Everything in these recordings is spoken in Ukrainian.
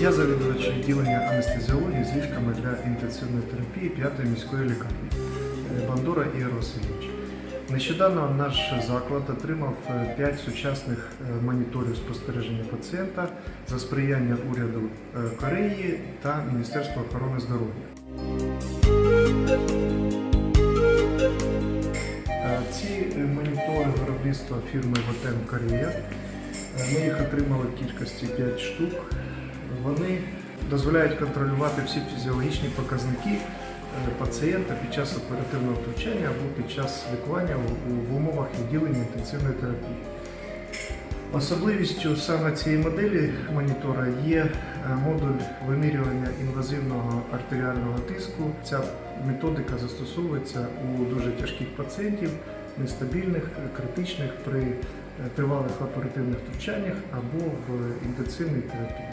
Я завідувач відділення анестезіології з ліжками для інтенсивної терапії 5-ї міської лікарні е, Бандура і Росович. Нещодавно наш заклад отримав е, 5 сучасних е, моніторів спостереження пацієнта за сприяння уряду Кореї та Міністерства охорони здоров'я. Ці монітори виробництва фірми Вотен Корея. Ми їх отримали в кількості 5 штук. Вони дозволяють контролювати всі фізіологічні показники е, пацієнта під час оперативного втручання або під час лікування в умовах відділення інтенсивної терапії. Особливістю саме цієї моделі монітора є е, модуль вимірювання інвазивного артеріального тиску. Ця методика застосовується у дуже тяжких пацієнтів, нестабільних, критичних при тривалих оперативних втручаннях або в інтенсивній терапії.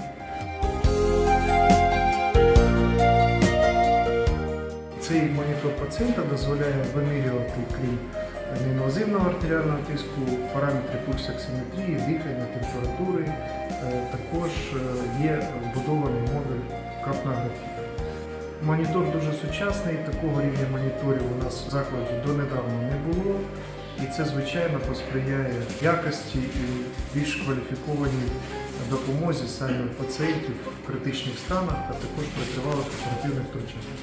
Цей монітор пацієнта дозволяє вимірювати, крім неінвазивного артеріального тиску, параметри пульсоксиметрії, дихання, температури. Е, Також е, є вбудований модуль капнографії. Монітор дуже сучасний, такого рівня моніторів у нас в закладі донедавна не було. І це, звичайно, посприяє якості і більш кваліфікованій допомозі саме пацієнтів в критичних станах, а також при тривалих оперативних втручаннях.